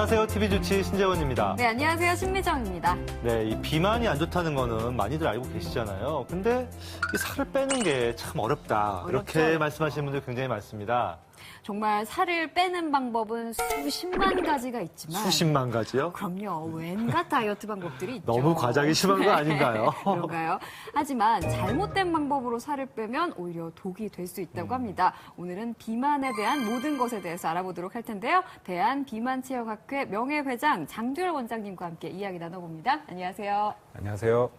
안녕하세요. TV주치 신재원입니다. 네, 안녕하세요. 신미정입니다. 네, 이 비만이 안 좋다는 거는 많이들 알고 계시잖아요. 근데 이 살을 빼는 게 참 어렵다. 이렇게 어렵죠. 말씀하시는 분들 굉장히 많습니다. 정말 살을 빼는 방법은 수십만 가지가 있지만 수십만 가지요? 그럼요. 웬갖 다이어트 방법들이 있죠. 너무 과장이 심한 거 아닌가요? 그런가요? 하지만 잘못된 방법으로 살을 빼면 오히려 독이 될수 음. 있다고 합니다. 오늘은 비만에 대한 모든 것에 대해서 알아보도록 할 텐데요. 대한 비만체육학회 명예회장 장두열 원장님과 함께 이야기 나눠봅니다. 안녕하세요. 안녕하세요.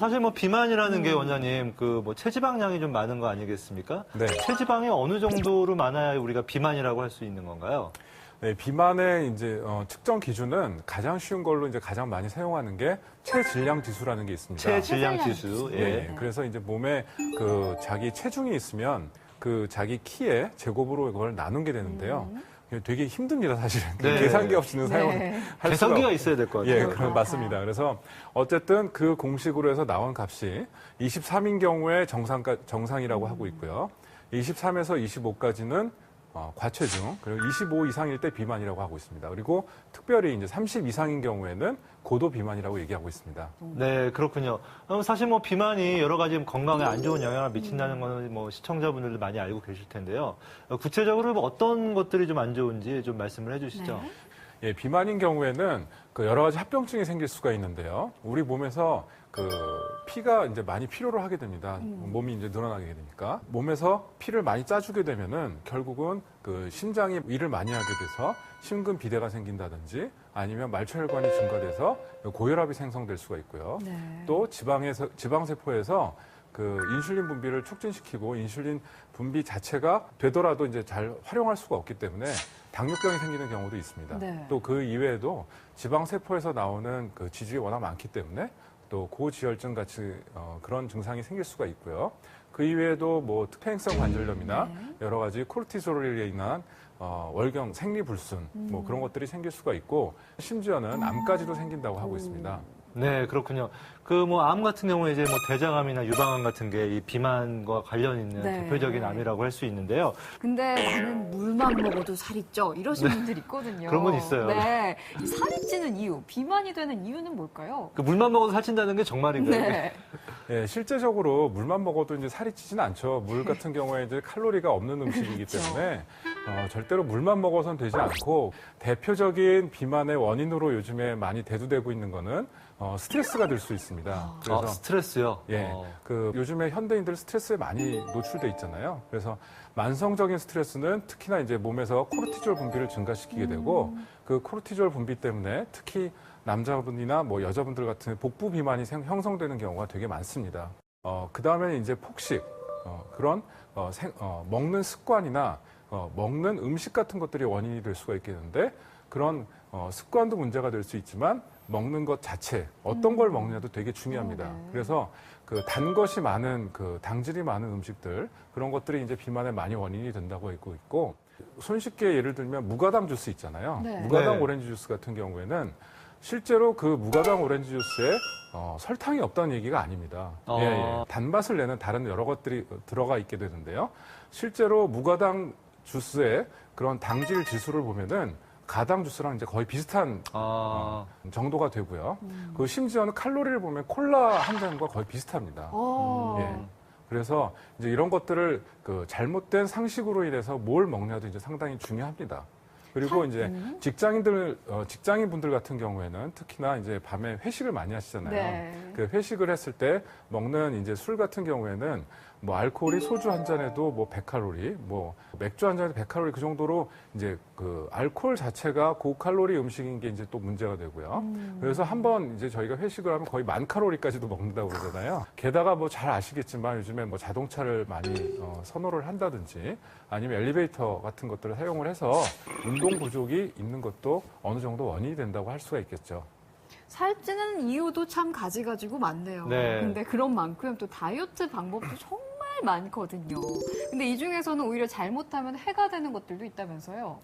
사실 뭐 비만이라는 음. 게 원장님 그 뭐 체지방량이 좀 많은 거 아니겠습니까? 네. 체지방이 어느 정도로 많아야 우리가 비만이라고 할 수 있는 건가요? 네, 비만의 이제 어, 측정 기준은 가장 쉬운 걸로 이제 가장 많이 사용하는 게 체질량 지수라는 게 있습니다. 체질량 지수. 예, 예. 예. 그래서 이제 몸에 그 자기 체중이 있으면 그 자기 키에 제곱으로 이걸 나눈 게 되는데요. 이게 되게 힘듭니다, 사실은. 네. 계산기 없이는 사용을 네. 할 계산기가 없- 있어야 될 것 같아요. 예, 그런 맞습니다. 그래서 어쨌든 그 공식으로 해서 나온 값이 23인 경우에 정상 정상이라고 하고 있고요. 23에서 25까지는 어, 과체중, 그리고 25 이상일 때 비만이라고 하고 있습니다. 그리고 특별히 이제 30 이상인 경우에는 고도 비만이라고 얘기하고 있습니다. 네, 그렇군요. 어, 사실 뭐 비만이 여러 가지 건강에 안 좋은 영향을 미친다는 거는 뭐 시청자분들도 많이 알고 계실 텐데요. 어, 구체적으로 뭐 어떤 것들이 좀 안 좋은지 좀 말씀을 해주시죠. 네. 예, 비만인 경우에는 그 여러 가지 합병증이 생길 수가 있는데요. 우리 몸에서 그 피가 이제 많이 필요로 하게 됩니다. 몸이 이제 늘어나게 되니까 몸에서 피를 많이 짜주게 되면은 결국은 그 심장이 일을 많이 하게 돼서 심근 비대가 생긴다든지 아니면 말초혈관이 증가돼서 고혈압이 생성될 수가 있고요. 네. 또 지방에서 지방 세포에서 그 인슐린 분비를 촉진시키고 인슐린 분비 자체가 되더라도 이제 잘 활용할 수가 없기 때문에 당뇨병이 생기는 경우도 있습니다. 네. 또 그 이외에도 지방 세포에서 나오는 그 지질이 워낙 많기 때문에 또 고지혈증 같이 어, 그런 증상이 생길 수가 있고요. 그 이외에도 뭐 특행성 관절염이나 네. 여러 가지 코르티솔에 인한 어, 월경 생리 불순 음. 뭐 그런 것들이 생길 수가 있고 심지어는 암까지도 생긴다고 하고 있습니다. 네, 그렇군요. 그 뭐 암 같은 경우에 이제 뭐 대장암이나 유방암 같은 게 이 비만과 관련 있는 네. 대표적인 암이라고 할 수 있는데요. 근데 나는 물만 먹어도 살이 쪄 이러신 분들 있거든요. 네. 그런 분 있어요. 네, 이 살이 찌는 이유, 비만이 되는 이유는 뭘까요? 그 물만 먹어도 살찐다는 게 정말인가요? 네, 예, 실제적으로 물만 먹어도 이제 살이 찌진 않죠. 물 같은 경우에 이제 칼로리가 없는 음식이기 그렇죠. 때문에 어, 절대로 물만 먹어서는 되지 않고 대표적인 비만의 원인으로 요즘에 많이 대두되고 있는 거는 어, 스트레스가 될 수 있습니다. 아, 스트레스요? 예, 어. 그 요즘에 현대인들 스트레스에 많이 노출돼 있잖아요. 그래서 만성적인 스트레스는 특히나 이제 몸에서 코르티졸 분비를 증가시키게 되고 그 코르티졸 분비 때문에 특히 남자분이나 뭐 여자분들 같은 복부 비만이 생- 형성되는 경우가 되게 많습니다. 어, 그 다음에 이제 폭식, 어, 그런 어, 생- 어, 먹는 습관이나 어, 먹는 음식 같은 것들이 원인이 될 수가 있겠는데 그런 어, 습관도 문제가 될 수 있지만 먹는 것 자체 어떤 걸 먹느냐도 되게 중요합니다. 어, 네. 그래서 그 단 것이 많은 그 당질이 많은 음식들 그런 것들이 이제 비만의 많이 원인이 된다고 있고 있고 손쉽게 예를 들면 무가당 주스 있잖아요. 네. 무가당 네. 오렌지 주스 같은 경우에는 실제로 그 무가당 오렌지 주스에 어, 설탕이 없다는 얘기가 아닙니다. 어. 예, 예. 단맛을 내는 다른 여러 것들이 들어가 있게 되는데요. 실제로 무가당 주스의 그런 당질 지수를 보면은 가당 주스랑 이제 거의 비슷한 아, 정도가 되고요. 그 심지어는 칼로리를 보면 콜라 한 잔과 거의 비슷합니다. 어, 예. 그래서 이제 이런 것들을 그 잘못된 상식으로 인해서 뭘 먹냐도 이제 상당히 중요합니다. 그리고 이제 음. 직장인들, 어, 직장인 분들 같은 경우에는 특히나 이제 밤에 회식을 많이 하시잖아요. 네. 그 회식을 했을 때 먹는 이제 술 같은 경우에는 뭐 알코올이 소주 한 잔에도 뭐 100칼로리, 뭐 맥주 한 잔에도 100칼로리 그 정도로 이제 그 알코올 자체가 고칼로리 음식인 게 이제 또 문제가 되고요. 그래서 한번 이제 저희가 회식을 하면 거의 만 칼로리까지도 먹는다고 그러잖아요. 게다가 뭐 잘 아시겠지만 요즘에 뭐 자동차를 많이 어, 선호를 한다든지 아니면 엘리베이터 같은 것들을 사용을 해서 운동 부족이 있는 것도 어느 정도 원인이 된다고 할 수가 있겠죠. 살찌는 이유도 참 가지가지고 많네요. 네. 근데 그런 만큼 또 다이어트 방법도 정말 많거든요. 근데 이 중에서는 오히려 잘못하면 해가 되는 것들도 있다면서요.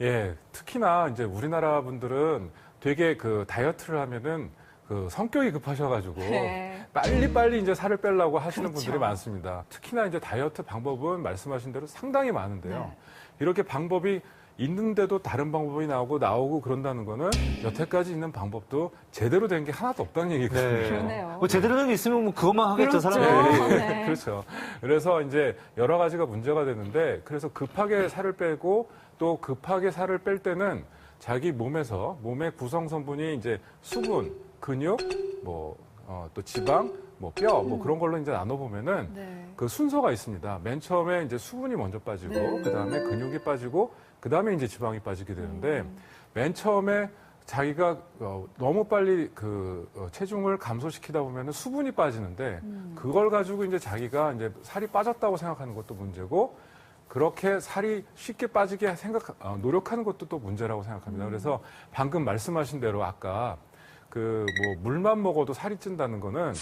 예, 특히나 이제 우리나라 분들은 되게 그 다이어트를 하면은 그 성격이 급하셔가지고 네. 빨리 빨리 이제 살을 빼려고 하시는 그렇죠. 분들이 많습니다. 특히나 이제 다이어트 방법은 말씀하신 대로 상당히 많은데요. 네. 이렇게 방법이 있는데도 다른 방법이 나오고 나오고 그런다는 거는 여태까지 있는 방법도 제대로 된 게 하나도 없다는 얘기거든요. 네. 그러네요. 뭐 제대로 된 게 있으면 뭐 그것만 하겠죠, 그렇죠. 사람들이. 네. 그렇죠. 그래서 이제 여러 가지가 문제가 되는데 그래서 급하게 살을 빼고 또 급하게 살을 뺄 때는 자기 몸에서 몸의 구성 성분이 이제 수분, 근육, 뭐또 지방, 뭐 뼈, 뭐 그런 걸로 이제 나눠 보면은 네. 그 순서가 있습니다. 맨 처음에 이제 수분이 먼저 빠지고 네. 그다음에 근육이 빠지고 그 다음에 이제 지방이 빠지게 되는데 음. 맨 처음에 자기가 어, 너무 빨리 그 어, 체중을 감소시키다 보면 은 수분이 빠지는데 음. 그걸 가지고 이제 자기가 이제 살이 빠졌다고 생각하는 것도 문제고 그렇게 살이 쉽게 빠지게 생각 어, 노력하는 것도 또 문제라고 생각합니다. 그래서 방금 말씀하신 대로 아까 그 뭐 물만 먹어도 살이 찐다는 거는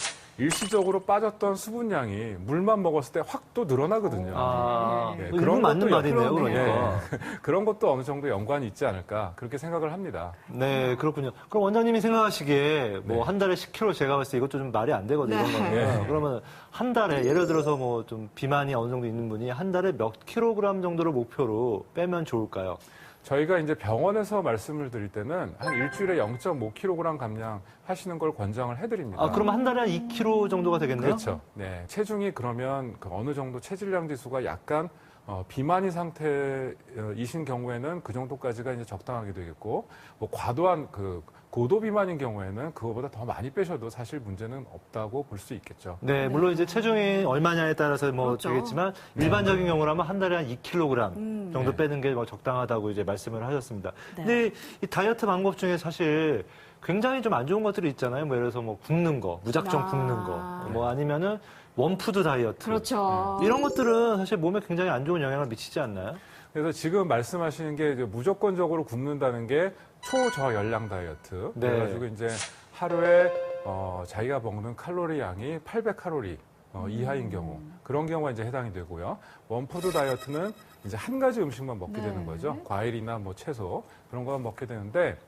일시적으로 빠졌던 수분량이 물만 먹었을 때 확 또 늘어나거든요. 아, 네, 뭐 그런 맞는 것도 말이네요. 그러니까. 그런 것도 어느 정도 연관이 있지 않을까 그렇게 생각을 합니다. 네, 그렇군요. 그럼 원장님이 생각하시기에 뭐 네. 한 달에 10kg 제가 봤을 때 이것도 좀 말이 안 되거든요. 네. 이런 거는. 네. 그러면 한 달에 예를 들어서 뭐 좀 비만이 어느 정도 있는 분이 한 달에 몇 킬로그램 정도를 목표로 빼면 좋을까요? 저희가 이제 병원에서 말씀을 드릴 때는 한 일주일에 0.5kg 감량 하시는 걸 권장을 해드립니다. 아, 그러면 한 달에 한 2kg 정도가 되겠네요? 그렇죠. 네. 체중이 그러면 그 어느 정도 체질량 지수가 약간 어, 비만이 상태이신 경우에는 그 정도까지가 이제 적당하게 되겠고, 뭐 과도한 그 고도 비만인 경우에는 그거보다 더 많이 빼셔도 사실 문제는 없다고 볼 수 있겠죠. 네, 물론 이제 체중이 얼마냐에 따라서 뭐 그렇죠. 되겠지만 일반적인 경우라면 한 달에 한 2kg 음. 정도 네. 빼는 게 뭐 적당하다고 이제 말씀을 하셨습니다. 네. 근데 이 다이어트 방법 중에 사실 굉장히 좀 안 좋은 것들이 있잖아요. 뭐 예를 들어서 뭐 굶는 거, 무작정 아. 굶는 거, 뭐 아니면은 원푸드 다이어트. 그렇죠. 이런 것들은 사실 몸에 굉장히 안 좋은 영향을 미치지 않나요? 그래서 지금 말씀하시는 게 이제 무조건적으로 굶는다는 게 초저열량 다이어트. 네. 그래가지고 이제 하루에 어, 자기가 먹는 칼로리 양이 800칼로리 어, 이하인 경우 그런 경우가 이제 해당이 되고요. 원푸드 다이어트는 이제 한 가지 음식만 먹게 네. 되는 거죠. 과일이나 뭐 채소 그런 거 먹게 되는데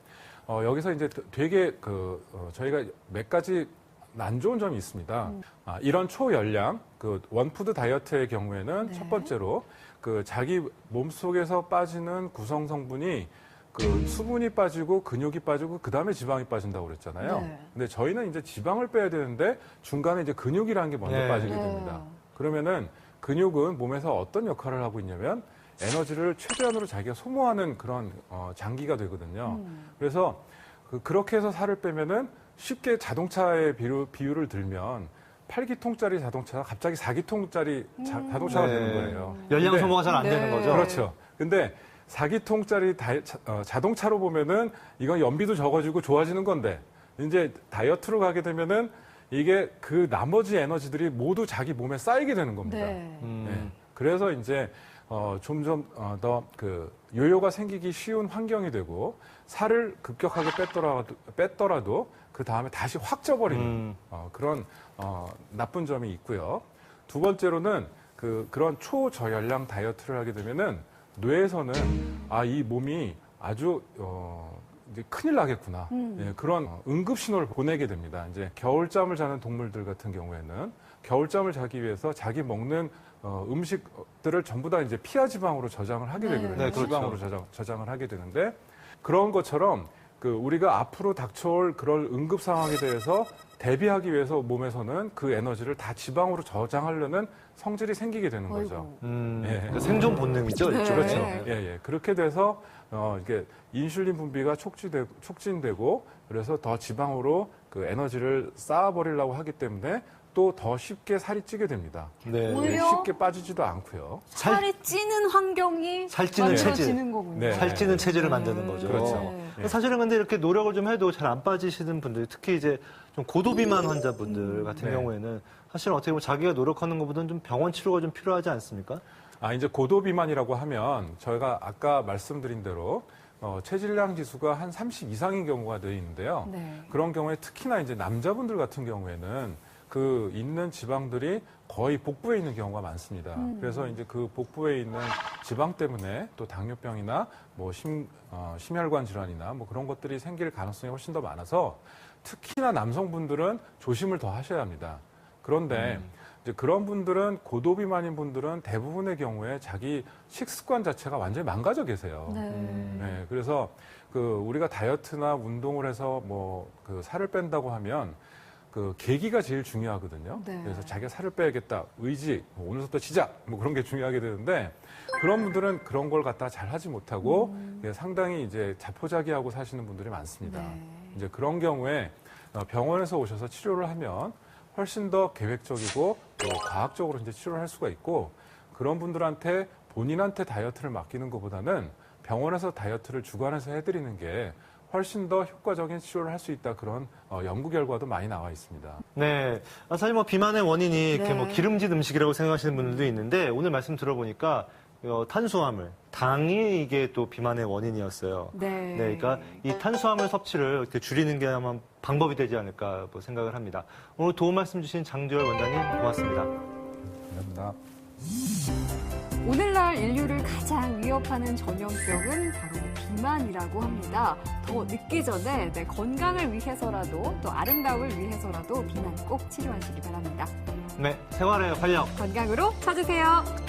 어, 여기서 이제 되게 그 어, 저희가 몇 가지 안 좋은 점이 있습니다. 아, 이런 초열량 그 원푸드 다이어트의 경우에는 네. 첫 번째로 그 자기 몸 속에서 빠지는 구성 성분이 그 수분이 빠지고 근육이 빠지고 그 다음에 지방이 빠진다고 그랬잖아요. 네. 근데 저희는 이제 지방을 빼야 되는데 중간에 이제 근육이라는 게 먼저 네. 빠지게 네. 됩니다. 그러면은 근육은 몸에서 어떤 역할을 하고 있냐면 에너지를 최대한으로 자기가 소모하는 그런 어, 장기가 되거든요. 음. 그래서 그, 그렇게 해서 살을 빼면은 쉽게 자동차의 비유, 비유를 들면 8기통짜리 자동차가 갑자기 4기통짜리 자, 음. 자동차가 네. 되는 거예요. 열량 근데 소모가 잘안 네. 되는 거죠? 그렇죠. 근데 4기통짜리 자동차로 보면은 이건 연비도 적어지고 좋아지는 건데 이제 다이어트로 가게 되면은 이게 그 나머지 에너지들이 모두 자기 몸에 쌓이게 되는 겁니다. 네. 음. 네. 그래서 이제 어, 점점 어, 더그 요요가 생기기 쉬운 환경이 되고 살을 급격하게 뺐더라도, 뺐더라도 그 다음에 다시 확 쪄버리는 음. 어, 그런 어, 나쁜 점이 있고요. 두 번째로는 그 그런 초저열량 다이어트를 하게 되면은 뇌에서는 아 이 몸이 아주 어, 이제 큰일 나겠구나 음. 예, 그런 어, 응급 신호를 보내게 됩니다. 이제 겨울잠을 자는 동물들 같은 경우에는 겨울잠을 자기 위해서 자기 먹는 어, 음식들을 전부 다 이제 피하 지방으로 저장을 하게 네. 되거든요. 네, 그렇죠. 지방으로 저장, 저장을 하게 되는데 그런 것처럼 그 우리가 앞으로 닥쳐올 그럴 응급 상황에 대해서 대비하기 위해서 몸에서는 그 에너지를 다 지방으로 저장하려는 성질이 생기게 되는 거죠. 음, 예. 그러니까 생존 본능이죠, 네. 그렇죠. 예, 예. 그렇게 돼서 어 이게 인슐린 분비가 촉진되고, 촉진되고 그래서 더 지방으로 그 에너지를 쌓아버리려고 하기 때문에 또 더 쉽게 살이 찌게 됩니다. 네. 오히려? 쉽게 빠지지도 않고요. 살- 살이 찌는 환경이 살찌는 체질. 만들어지는 거군요. 네. 살찌는 체질을 만드는 거죠. 그렇죠. 네. 예. 사실은 근데 이렇게 노력을 좀 해도 잘 안 빠지시는 분들, 특히 이제 좀 고도비만 환자분들 같은 네. 경우에는 사실은 어떻게 보면 자기가 노력하는 것보다는 좀 병원 치료가 좀 필요하지 않습니까? 아, 이제 고도 비만이라고 하면 저희가 아까 말씀드린 대로 어, 체질량 지수가 한 30 이상인 경우가 되어 있는데요. 네. 그런 경우에 특히나 이제 남자분들 같은 경우에는 그 있는 지방들이 거의 복부에 있는 경우가 많습니다. 음. 그래서 이제 그 복부에 있는 지방 때문에 또 당뇨병이나 뭐 심, 어, 심혈관 질환이나 뭐 그런 것들이 생길 가능성이 훨씬 더 많아서 특히나 남성분들은 조심을 더 하셔야 합니다. 그런데 이제 그런 분들은 고도 비만인 분들은 대부분의 경우에 자기 식습관 자체가 완전히 망가져 계세요. 네. 네, 그래서 그 우리가 다이어트나 운동을 해서 뭐 그 살을 뺀다고 하면 그 계기가 제일 중요하거든요. 네. 그래서 자기가 살을 빼야겠다, 의지, 뭐 오늘부터 시작, 뭐 그런 게 중요하게 되는데 그런 분들은 그런 걸 갖다 잘 하지 못하고 예, 상당히 이제 자포자기하고 사시는 분들이 많습니다. 네. 이제 그런 경우에 어, 병원에서 오셔서 치료를 하면 훨씬 더 계획적이고 또 과학적으로 이제 치료를 할 수가 있고 그런 분들한테 본인한테 다이어트를 맡기는 것보다는 병원에서 다이어트를 주관해서 해드리는 게 훨씬 더 효과적인 치료를 할 수 있다 그런 어, 연구 결과도 많이 나와 있습니다. 네. 아, 사실 뭐 비만의 원인이 이렇게 네. 뭐 기름진 음식이라고 생각하시는 분들도 있는데 오늘 말씀 들어보니까 어, 탄수화물, 당이 이게 또 비만의 원인이었어요. 네. 네, 그러니까 이 탄수화물 섭취를 이렇게 줄이는 게 아마 방법이 되지 않을까 뭐 생각을 합니다. 오늘 도움 말씀 주신 장주열 원장님 고맙습니다. 감사합니다. 오늘 날 인류를 가장 위협하는 전염병은 바로 비만이라고 합니다. 더 늦기 전에 내 건강을 위해서라도 또 아름다움을 위해서라도 비만 꼭 치료하시기 바랍니다. 네, 생활의 활력. 건강으로 찾으세요.